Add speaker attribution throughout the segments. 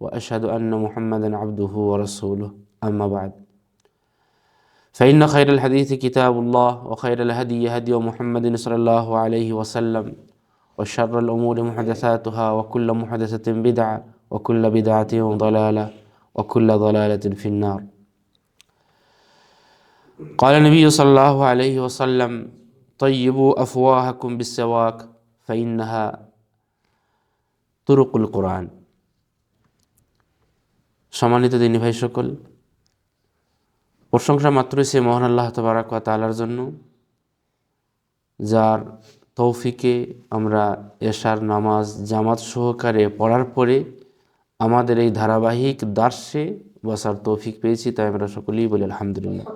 Speaker 1: وأشهد أن محمدا عبده ورسوله. أما بعد. فإن خير الحديث كتاب الله وخير الهدي هدي محمد صلى الله عليه وسلم وشر الأمور محدثاتها وكل محدثة بدعة وكل بدعة ضلالة وكل ضلالة في النار. قال النبي صلى الله عليه وسلم طيبوا أفواهكم بالسواك فإنها طرق القرآن. সম্মানিত দিনী ভাই সকল, প্রশংসা মাত্রই সে মহান আল্লাহ তবারাক তালার জন্য, যার তৌফিকে আমরা এশার নামাজ জামাত সহকারে পড়ার পরে আমাদের এই ধারাবাহিক দার্সে বসার তৌফিক পেয়েছি, তাই আমরা সকলেই বলি আলহামদুলিল্লাহ।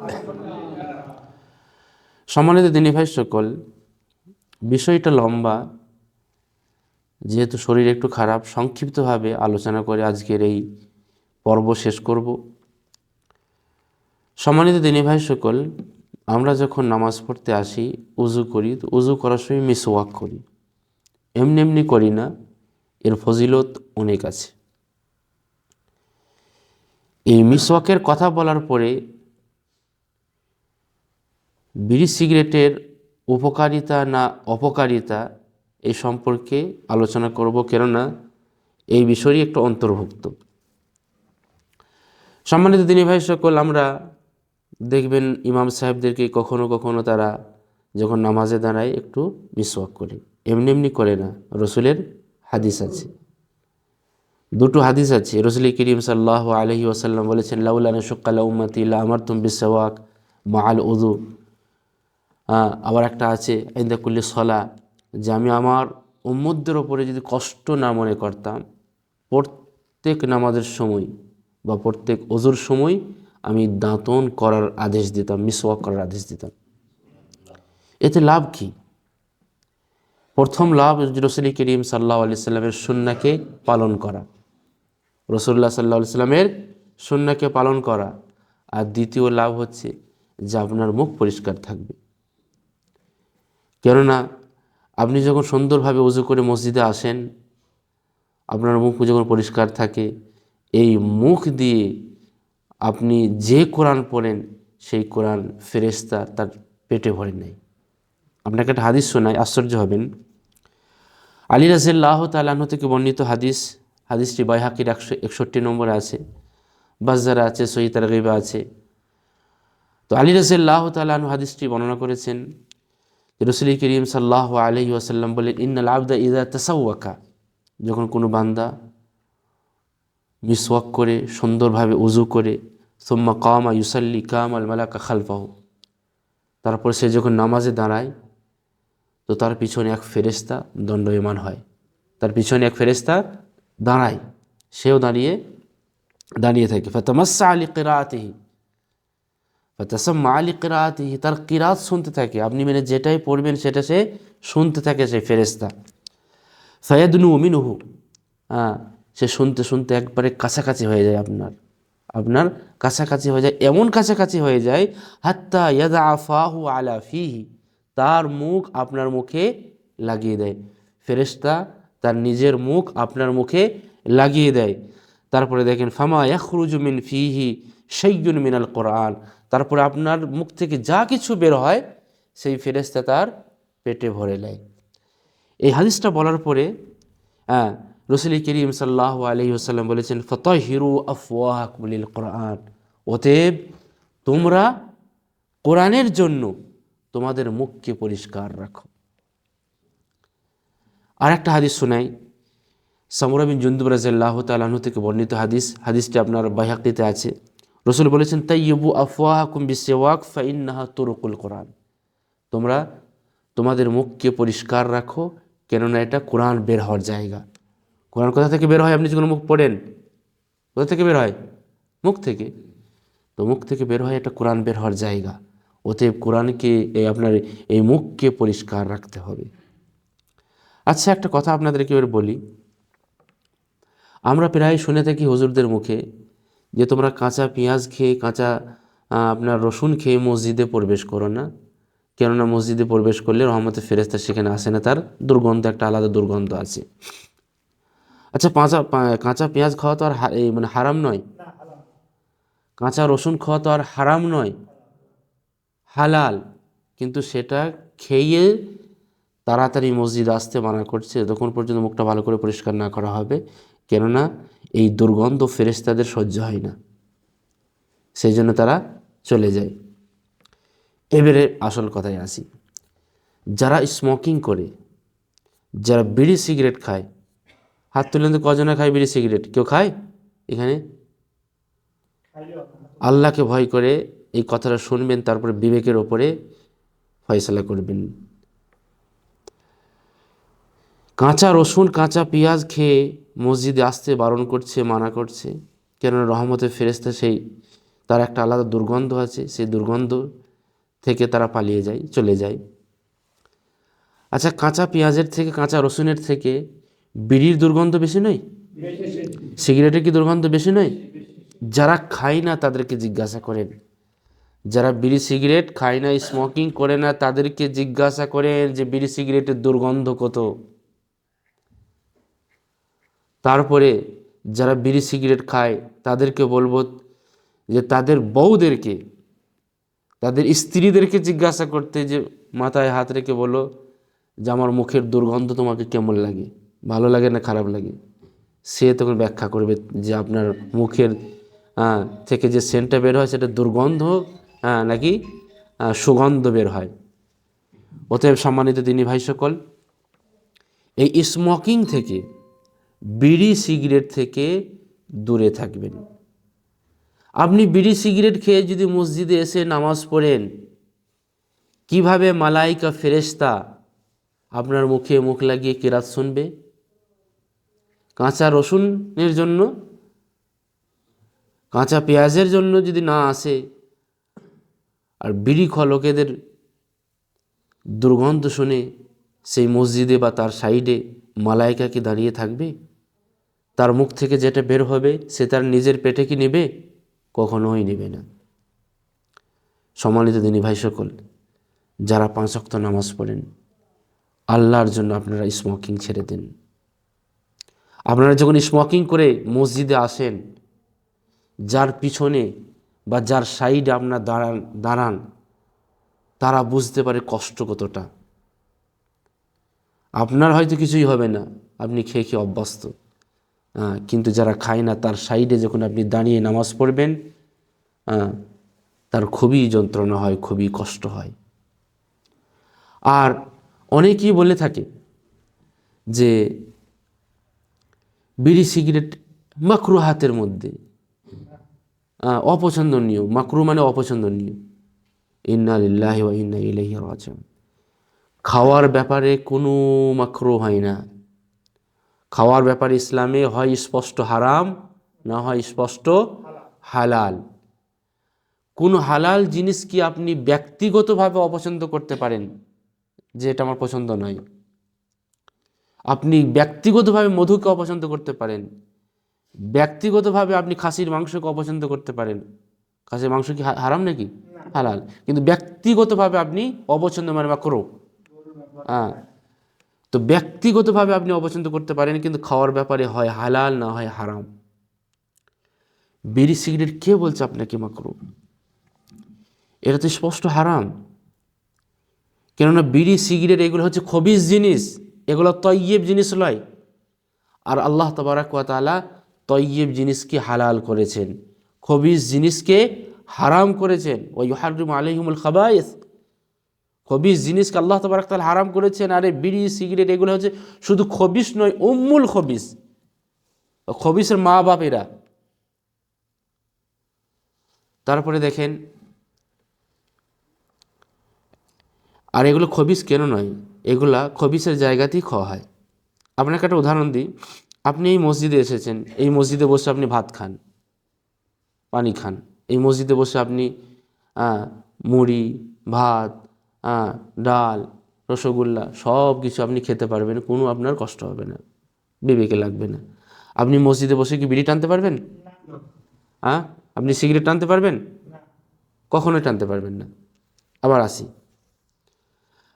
Speaker 1: সম্মানিত দিনী ভাই সকল, বিষয়টা লম্বা, যেহেতু শরীর একটু খারাপ, সংক্ষিপ্তভাবে আলোচনা করে আজকের এই পর্ব শেষ করব। সম্মানিত দিনী ভাই সকল, আমরা যখন নামাজ পড়তে আসি, উজু করি উজু করার সময় মিসওয়াক করি। এমনি এমনি করি না, এর ফজিলত অনেক আছে। এই মিসওয়াকের কথা বলার পরে বিড়ি সিগারেটের উপকারিতা না অপকারিতা এই সম্পর্কে আলোচনা করব, কেননা এই বিষয়ই একটা অন্তর্ভুক্ত। সম্মানিত দিনী ভাই সকল, আমরা দেখবেন ইমাম সাহেবদেরকে কখনো কখনো তারা যখন নামাজে দাঁড়ায় একটু মিসওয়াক করে এমনি এমনি করে না, রসুলের হাদিস আছে। দুটো হাদিস আছে। রসুল করিম সাল্লাহ আলহি ওসাল্লাম বলেছেন লাউলানা শক্কালা উম্মাতি আমার তুম বিসওয়াক মা আল উদু আবার একটা আছে ইন্দাকুল্লি সলা। যে আমি আমার উম্মুদের ওপরে যদি কষ্ট না মনে করতাম, প্রত্যেক নামাজের সময় বা প্রত্যেক অজুর সময় আমি দাঁতন করার আদেশ দিতাম, মিসওয়াক করার আদেশ দিতাম। এতে লাভ কি? প্রথম লাভ রসুল করিম সাল্লাহ আলি সাল্লামের সুন্নাকে পালন করা। রসুল্লাহ সাল্লাহ সাল্লামের সুন্নাকে পালন করা। আর দ্বিতীয় লাভ হচ্ছে যে আপনার মুখ পরিষ্কার থাকবে। কেননা আপনি যখন সুন্দরভাবে উজু করে মসজিদে আসেন, আপনার মুখ যখন পরিষ্কার থাকে এই মুখ দিয়ে আপনি যে কোরআন পড়েন, সেই কোরআন ফেরেস্তা তার পেটে ভরে নেয়। আপনাকে একটা হাদিস শোনায় আশ্চর্য হবেন। আলী রাজিল্লাহ তালাহ থেকে বর্ণিত হাদিস, হাদিসটি বাইহাকির একশো একষট্টি নম্বরে আছে বাজারা আছে সহিতার গিবা আছে। তো আলী রাজিল্লাহ তালাহ হাদিসটি বর্ণনা করেছেন রসুল করিম সাল্লাহ আলহি আসাল্লাম বলেন, ইন্নাল আবদা ইদা তাসাউয়াকা যখন কোনো বান্দা মিসওয়াক করে, সুন্দরভাবে উজু করে, সোম্মা কামা ইউসাল্লি কাম আল মালাকা খালফাহ। তারপর সে যখন নামাজে দাঁড়ায়, তো তার পিছনে এক ফেরেস্তা দণ্ডয়মান হয়। তার পিছনে এক ফেরেস্তা দাঁড়ায়। সেও দাঁড়িয়ে দাঁড়িয়ে থাকে। ফতমাসা আলী কেরাতেহি। ফতাসাম্মা আলী কেরাতিহি। তার কিরাত শুনতে থাকে। আপনি মানে যেটাই পড়বেন, সেটা সে শুনতে থাকে সেই ফেরেস্তা ফয়াদনু মিনুহু। হ্যাঁ সে শুনতে শুনতে একবারে কাছাকাছি হয়ে যায় আপনার। আপনার কাছাকাছি হয়ে যায়, এমন কাছাকাছি হয়ে যায়, হাত্তা ইয়াদা আফাহু আলা ফিহি, তার মুখ আপনার মুখে লাগিয়ে দেয়। ফেরেস্তা তার নিজের মুখ আপনার মুখে লাগিয়ে দেয়। তারপরে দেখেন, ফামা ইয়াখরুজু মিন ফিহি সৈয়ুন মিনাল কোরআন। তারপরে আপনার মুখ থেকে যা কিছু বের হয়, সেই ফেরেস্তা তার পেটে ভরে নেয়। এই হাদিসটা বলার পরে হ্যাঁ রসুল করিম সাল্লাহ আলহি আসাল্লাম বলেছেন ফতহ হিরু আফওয়াহকুলিল কোরআন। অতএব তোমরা কোরআনের জন্য তোমাদের মুখকে পরিষ্কার রাখো। আর একটা হাদিস শোনাই। সামরাবিন জুন্দুব রাজাল্লাহ তালাহু থেকে বর্ণিত হাদিস। হাদিসটি আপনার বাইহাকিতে আছে। রসুল বলেছেন তাই ইবু আফওয়াহ কুম্বি সেওয়াক ফাইন্নাহা তরুকুল কোরআন। তোমরা তোমাদের মুখকে পরিষ্কার রাখো, কেননা এটা কোরআন বের হওয়ার জায়গা। কোরআন কোথা থেকে বের হয়? আপনি যখন মুখ পড়েন, কোথা থেকে বের হয়? মুখ থেকে। তো মুখ থেকে বের হয়, একটা কোরআন বের হওয়ার জায়গা। অতএব কোরআনকে, এই আপনার, এই মুখকে পরিষ্কার রাখতে হবে। আচ্ছা একটা কথা আপনাদেরকে এবার বলি। আমরা প্রায় শুনে থাকি হুজুরদের মুখে যে তোমরা কাঁচা পেঁয়াজ খেয়ে, কাঁচা আপনার রসুন খেয়ে মসজিদে প্রবেশ করো না। কেননা মসজিদে প্রবেশ করলে রহমতের ফেরেস্তা সেখানে আসে না, তার দুর্গন্ধ, একটা আলাদা দুর্গন্ধ আছে। আচ্ছা পাঁচা কাঁচা পেঁয়াজ খাওয়া তো আর মানে হারাম নয়? কাঁচা রসুন খাওয়া তো আর হারাম নয়? হালাল। কিন্তু সেটা খেয়ে তাড়াতাড়ি মসজিদ আসতে মানা করছে। যতক্ষণ পর্যন্ত মুখটা ভালো করে পরিষ্কার না করা হবে। কেননা এই দুর্গন্ধ ফেরেস্তাদের সহ্য হয় না। সেই জন্য তারা চলে যায়। এবারে আসল কথায় আসি। যারা স্মোকিং করে যারা বিড়ি সিগারেট খায় হাত তুলে তো কজনে খায় বিড়ি সিগারেট? কেউ খায়? এখানে? আল্লাহকে ভয় করে এই কথাটা শুনবেন, তারপরে বিবেকের ওপরে ফয়সলা করবেন। কাঁচা রসুন, কাঁচা পেঁয়াজ খেয়ে মসজিদে আসতে, বারণ করছে, মানা করছে। কেননা রহমতের ফেরেস্তা সেই, তার একটা আলাদা দুর্গন্ধ আছে, সেই দুর্গন্ধ থেকে তারা পালিয়ে যায়, চলে যায়। আচ্ছা কাঁচা পেঁয়াজের থেকে, কাঁচা রসুনের থেকে বিড়ির দুর্গন্ধ বেশি নয়? সিগারেটের কি দুর্গন্ধ বেশি নয়? যারা খায় না তাদেরকে জিজ্ঞাসা করেন। যারা বিড়ি সিগারেট খায় না স্মোকিং করে না তাদেরকে জিজ্ঞাসা করেন যে বিড়ি সিগারেটের দুর্গন্ধ কত? তারপরে যারা বিড়ি সিগারেট খায় তাদেরকে বলব যে তাদের বউদেরকে তাদের স্ত্রীদেরকে জিজ্ঞাসা করতে যে মাথায় হাত রেখে বলো যে আমার মুখের দুর্গন্ধ তোমাকে কেমন লাগে? ভালো লাগে না খারাপ লাগে? সে তখন ব্যাখ্যা করবে যে আপনার মুখের থেকে যে সেন্টটা বের হয় সেটা দুর্গন্ধ নাকি সুগন্ধ বের হয়। অতএব সম্মানিত তিনি ভাই সকল, এই স্মোকিং থেকে, বিড়ি সিগারেট থেকে দূরে থাকবেন। আপনি বিড়ি সিগারেট খেয়ে যদি মসজিদে এসে নামাজ পড়েন, কীভাবে মালাইকা ফেরেশতা আপনার মুখে মুখ লাগিয়ে কেরাত শুনবে? কাঁচা রসুনের জন্য, কাঁচা পেঁয়াজের জন্য যদি না আসে, আর বিড়ি খাওয়া লোকেদের দুর্গন্ধ শুনে সেই মসজিদে বা তার সাইডে মালাইকা কি দাঁড়িয়ে থাকবে, তার মুখ থেকে যেটা বের হবে সে তার নিজের পেটে কি নেবে? কখনোই নেবে না। সম্মানিত দিনী ভাই সকল, যারা পাঁচ অক্ত নামাজ পড়েন, আল্লাহর জন্য আপনারা স্মোকিং ছেড়ে দিন। আপনারা যখন স্মোকিং করে মসজিদে আসেন, যার পিছনে বা যার সাইডে আপনার দাঁড়ান দাঁড়ান, তারা বুঝতে পারে কষ্ট কতটা। আপনার হয়তো কিছুই হবে না, আপনি খেয়ে খেয়ে অভ্যস্ত। কিন্তু যারা খায় না, তার সাইডে যখন আপনি দাঁড়িয়ে নামাজ পড়বেন তার খুবই যন্ত্রণা হয়, খুবই কষ্ট হয়। আর অনেকেই বলে থাকে যে বিড়ি সিগারেট মাকরু হাতের মধ্যে। অপছন্দনীয়। মাকরু মানে অপছন্দনীয়। ইন্না ইন্না ইলাইহি খাওয়ার ব্যাপারে কোনো মাকরু হয় না। খাওয়ার ব্যাপারে ইসলামে হয় স্পষ্ট হারাম, না হয় স্পষ্ট হালাল। কোন হালাল জিনিস কি আপনি ব্যক্তিগতভাবে অপছন্দ করতে পারেন? যে এটা আমার পছন্দ নয়। আপনি ব্যক্তিগতভাবে মধুকে অপছন্দ করতে পারেন। ব্যক্তিগতভাবে আপনি খাসির মাংসকে অপছন্দ করতে পারেন। খাসির মাংস কি হারাম নাকি? হালাল। কিন্তু ব্যক্তিগতভাবে আপনি অপছন্দ মানে বা করো। হ্যাঁ। তো ব্যক্তিগতভাবে আপনি অপছন্দ করতে পারেন কিন্তু খাওয়ার ব্যাপারে হয় হালাল না হয় হারাম। বিড়ি সিগারেট কে বলছে আপনাকে মাকরু এটা তো স্পষ্ট হারাম। কেননা বিড়ি সিগারেট এগুলো হচ্ছে খবিস জিনিস। এগুলো তৈয়েব জিনিস নয়। আর আল্লাহ তবারাক ওয়া তাআলা তৈয়েব জিনিসকে হালাল করেছেন। খবিজ জিনিসকে হারাম করেছেন। ওই হারিম আলহিমুল খাবাইস। খবিজ জিনিসকে আল্লাহ তবারাক তাআলা হারাম করেছেন। আরে বিড়ি, সিগারেট, এগুলো হচ্ছে শুধু খবিস নয়, উম্মুল খবিস খবিসের মা বাপেরা। তারপরে দেখেন, আর এগুলো খবিস কেন নয়? এগুলা খবিসের জায়গাতেই খাওয়া হয়। আপনাকে একটা উদাহরণ দিই। আপনি এই মসজিদে এসেছেন এই মসজিদে বসে আপনি ভাত খান পানি খান। এই মসজিদে বসে আপনি মুড়ি ভাত ডাল রসগোল্লা সব কিছু আপনি খেতে পারবেন কোনো আপনার কষ্ট হবে না বিবেকে লাগবে না। আপনি মসজিদে বসে কি বিড়ি টানতে পারবেন? হ্যাঁ আপনি সিগারেট টানতে পারবেন? কখনোই টানতে পারবেন না। আবার আসি।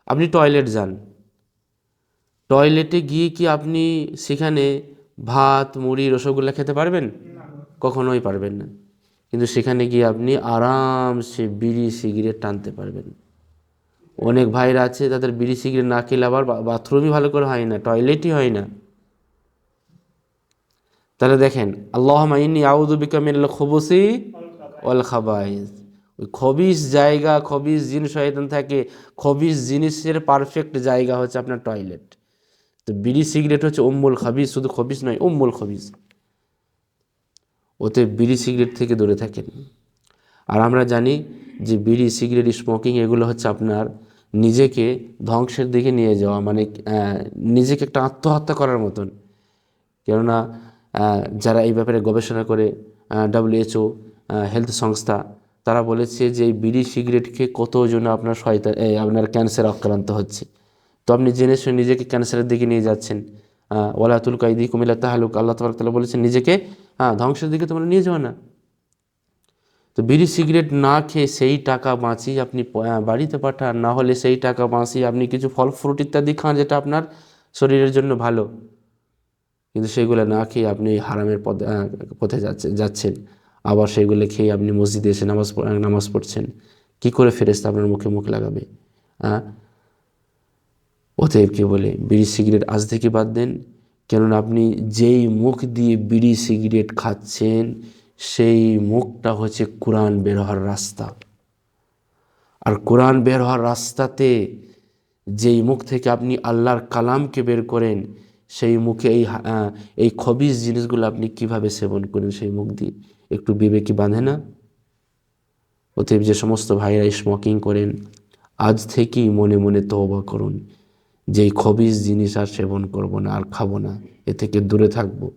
Speaker 1: আপনি টয়লেট যান। টয়লেটে গিয়ে কি আপনি সেখানে ভাত, মুড়ি, রসগোল্লা খেতে পারবেন? কখনোই পারবেন না। কিন্তু সেখানে গিয়ে আপনি আরামসে বিড়ি, সিগারেট টানতে পারবেন। অনেক ভাইরা আছে, তাদের বিড়ি, সিগারেট না খেলে আবার বাথরুমই ভালো করে হয় না টয়লেটই হয় না। তাহলে দেখেন আল্লাহ মাইনি আউদুবিকা মিনাল খবসি ওয়াল খাবাইজ। খবিস জায়গা খবিস জিনিস শয়তান থাকে খবিস জিনিসের পারফেক্ট জায়গা হচ্ছে আপনার টয়লেট তো বিড়ি সিগারেট হচ্ছে উম্মুল খাবিস শুধু খবিস নয়, উম্মুল খবিস ওতে বিড়ি সিগারেট থেকে দূরে থাকেন। আর আমরা জানি যে বিড়ি সিগারেট স্মোকিং এগুলো হচ্ছে আপনার নিজেকে ধ্বংসের দিকে নিয়ে যাওয়া মানে নিজেকে একটা আত্মহত্যা করার মতন। কেননা যারা এই ব্যাপারে গবেষণা করে ডাব্লিউএচও হেলথ সংস্থা তারা বলেছে যে বিড়ি সিগারেট খেয়ে কতজন আপনার এই আপনার ক্যান্সার আক্রান্ত হচ্ছে। তো আপনি জেনে শুনে নিজেকে ক্যান্সারের দিকে নিয়ে যাচ্ছেন। আহ, ওয়ালাতুল কাইদি কুমিল্লা তাহালুক। আল্লাহ তালা বলেছেন নিজেকে হ্যাঁ ধ্বংসের দিকে তোমরা নিয়ে যাও না। তো বিড়ি সিগারেট না খেয়ে সেই টাকা বাঁচিয়ে আপনি বাড়িতে পাঠান। না হলে সেই টাকা বাঁচিয়ে আপনি কিছু ফল ফ্রুট ইত্যাদি খান যেটা আপনার শরীরের জন্য ভালো। কিন্তু সেগুলো না খেয়ে আপনি হারামের পথে যাচ্ছে যাচ্ছেন। আবার সেগুলো খেয়ে আপনি মসজিদে এসে নামাজ নামাজ পড়ছেন। কি করে ফেরেস্তা আপনার মুখে মুখ লাগাবে? হ্যাঁ অতএব কি বলে, বিড়ি সিগারেট আজ থেকে বাদ দেন। কেননা আপনি যেই মুখ দিয়ে বিড়ি সিগারেট খাচ্ছেন, সেই মুখটা হচ্ছে কোরআন বের হওয়ার রাস্তা। আর কোরআন বের হওয়ার রাস্তাতে যেই মুখ থেকে আপনি আল্লাহর কালামকে বের করেন, সেই মুখে এই এই খবিজ জিনিসগুলো আপনি কীভাবে সেবন করেন সেই মুখ দিয়ে? একটু বিবেকি বাঁধে না। অতএব যে সমস্ত ভাইরা স্মোকিং করেন, আজ থেকেই মনে মনে তওবা করুন। যে এই খবিজ জিনিস আর সেবন করব না, আর খাব না, এ থেকে দূরে থাকব।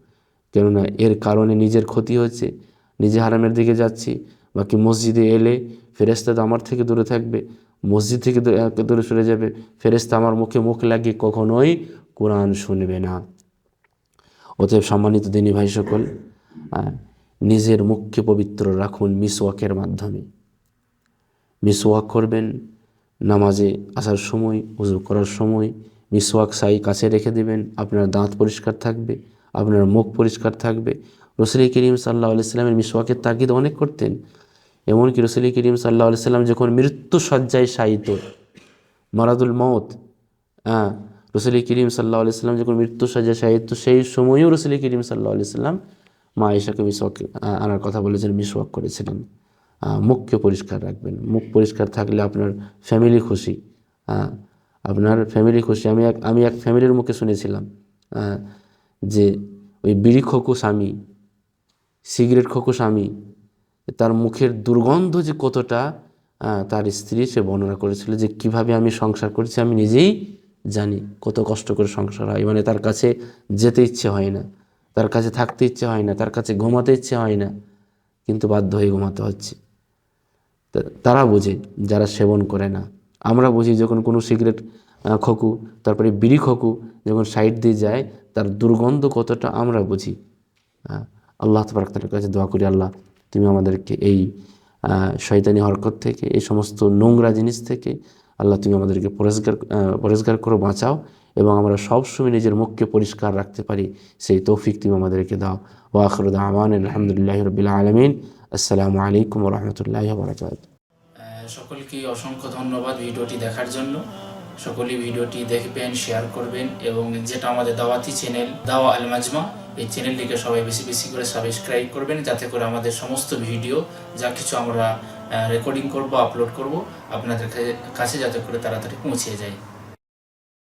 Speaker 1: কেননা এর কারণে নিজের ক্ষতি হচ্ছে নিজে হারামের দিকে যাচ্ছি। বাকি মসজিদে এলে ফেরেস্তা তো আমার থেকে দূরে থাকবে, মসজিদ থেকে দূরে- সরে যাবে। ফেরেস্তা আমার মুখে মুখ লাগিয়ে কখনোই কোরআন শুনবে না। অতএব সম্মানিত দিনী ভাই সকল নিজের মুখকে পবিত্র রাখুন মিসওয়াকের মাধ্যমে। মিসওয়াক করবেন, নামাজে আসার সময়, উজু করার সময়, মিসওয়াক সাই কাছে রেখে দেবেন, আপনার দাঁত পরিষ্কার থাকবে, আপনার মুখ পরিষ্কার থাকবে। রসুল করিম সাল্লাহ আলাইস্লামের মিসওয়াকের তাগিদ অনেক করতেন। এমনকি রসুল করিম সাল্লাহ আলাইস্লাম যখন মৃত্যু সজ্জায় শায়িত, মারাদুল মত হ্যাঁ রসুল করিম সাল্লাহ আলাইস্লাম যখন মৃত্যু সজ্জায় সেই সময়ও রসুল করিম সাল্লাহ আলাইস্লাম মা আয়েশাকে মিসওয়াক আনার কথা বলেছেন, মিসওয়াক করেছিলেন। মুখকে পরিষ্কার রাখবেন। মুখ পরিষ্কার থাকলে আপনার ফ্যামিলি খুশি। আপনার ফ্যামিলি খুশি। আমি এক আমি এক ফ্যামিলির মুখে শুনেছিলাম যে ওই বিড়ি খোকো স্বামী, সিগারেট খোকো স্বামী, তার মুখের দুর্গন্ধ যে কতটা তার স্ত্রী সে বর্ণনা করেছিল যে কীভাবে আমি সংসার করেছি আমি নিজেই জানি কত কষ্ট করে সংসার হয়। মানে তার কাছে যেতে ইচ্ছে হয় না। তার কাছে থাকতে ইচ্ছে হয় না, তার কাছে ঘুমাতে ইচ্ছে হয় না, কিন্তু বাধ্য হয়ে ঘুমাতে হচ্ছে। তারা বোঝে যারা সেবন করে না। আমরা বুঝি যখন কোনো সিগারেট খোকু, তারপরে বিড়ি খকু যখন সাইড দিয়ে যায়, তার দুর্গন্ধ কতটা আমরা বুঝি। আল্লাহ তবরাকালের কাছে দোয়া করি, আল্লাহ তুমি আমাদেরকে এই শয়তানি হরকত থেকে, এই সমস্ত নোংরা জিনিস থেকে, আল্লাহ তুমি আমাদেরকে পরিষ্কার পরিষ্কার করে, বাঁচাও। এবং আমরা সবসময় নিজের মুখকে পরিষ্কার রাখতে পারি। সেই তৌফিক তুমি আমাদেরকে দাও। ওয়াখরুদ আমান আলহামদুলিল্লাহ রবিল আলমিন। আসসালামু আলাইকুম রহমতুল্লাহ বরকাত
Speaker 2: সকলকে অসংখ্য ধন্যবাদ ভিডিওটি দেখার জন্য। সকলেই ভিডিওটি দেখবেন শেয়ার করবেন এবং যেটা আমাদের দাওয়াতি চ্যানেল দাওয়া আল মাজমা, এই চ্যানেলটিকে সবাই বেশি বেশি করে সাবস্ক্রাইব করবেন যাতে করে আমাদের সমস্ত ভিডিও, যা কিছু আমরা রেকর্ডিং করব আপলোড করব, আপনাদের কাছে যাতে করে তাড়াতাড়ি পৌঁছে যায়।